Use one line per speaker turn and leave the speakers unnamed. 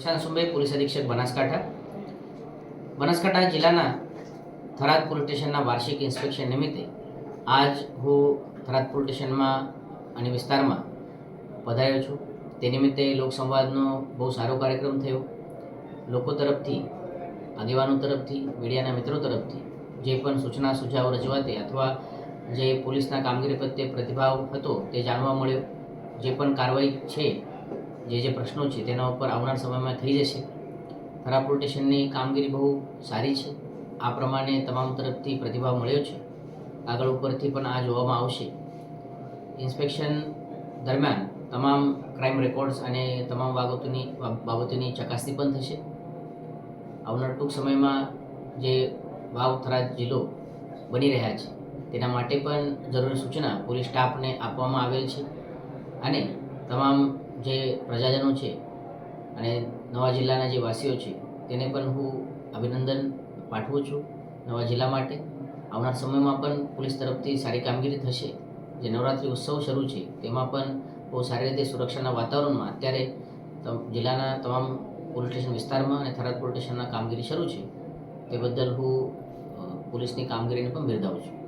પ્રશાંત Sumbe, police અધિક્ષક બનાસકાંઠા. બનાસકાંઠા જિલ્લાના Tharad police સ્ટેશનના વાર્ષિક ઇન્સ્પેક્શન નિમિત્તે આજ હું થરાદ પોલીસ સ્ટેશનમાં અને વિસ્તારમાં પધાર્યો છું. તે નિમિત્તે લોકસંવાદનો બહુ સારો કાર્યક્રમ થયો. લોકો તરફથી, આગેવાનો તરફથી, મીડિયાના મિત્રો તરફથી જે પણ સૂચના, સુઝાવ, રજૂઆતે અથવા જે પોલીસના કામગીરી પ્રત્યે પ્રતિભાવ હતો તે જાણવા મળ્યો. જે પણ કાર્યવાહી છે જે જે પ્રશ્નો છે તેના ઉપર આવનાર સમયમાં થઈ જશે. થરા રોટેશનની કામગીરી બહુ સારી છે. આ પ્રમાણે તમામ તરફથી પ્રતિભાવ મળ્યો છે. આગળ ઉપરથી પણ આ જોવામાં આવશે. ઇન્સ્પેક્શન દરમિયાન તમામ ક્રાઇમ રેકોર્ડ્સ અને તમામ બાબતોની બાબતોની ચકાસણી પણ થશે. આવનાર ટૂંક સમયમાં જે વાવ થરાદ જિલ્લો બની રહ્યા છે, તેના માટે પણ જરૂરી સૂચના પોલીસ સ્ટાફને આપવામાં આવેલ છે. અને તમામ જે પ્રજાજનો છે અને નવા જિલ્લાના જે વાસીઓ છે, તેને પણ હું અભિનંદન પાઠવું છું નવા જિલ્લા માટે. આવનાર સમયમાં પણ પોલીસ તરફથી સારી કામગીરી થશે. જે નવરાત્રિ ઉત્સવ શરૂ છે, તેમાં પણ બહુ સારી રીતે સુરક્ષાના વાતાવરણમાં અત્યારે જિલ્લાના તમામ પોલીસ સ્ટેશન વિસ્તારમાં અને થરાદ પોલીસ સ્ટેશનના કામગીરી શરૂ છે. તે બદલ હું પોલીસની કામગીરીને પણ બિરદાવું છું.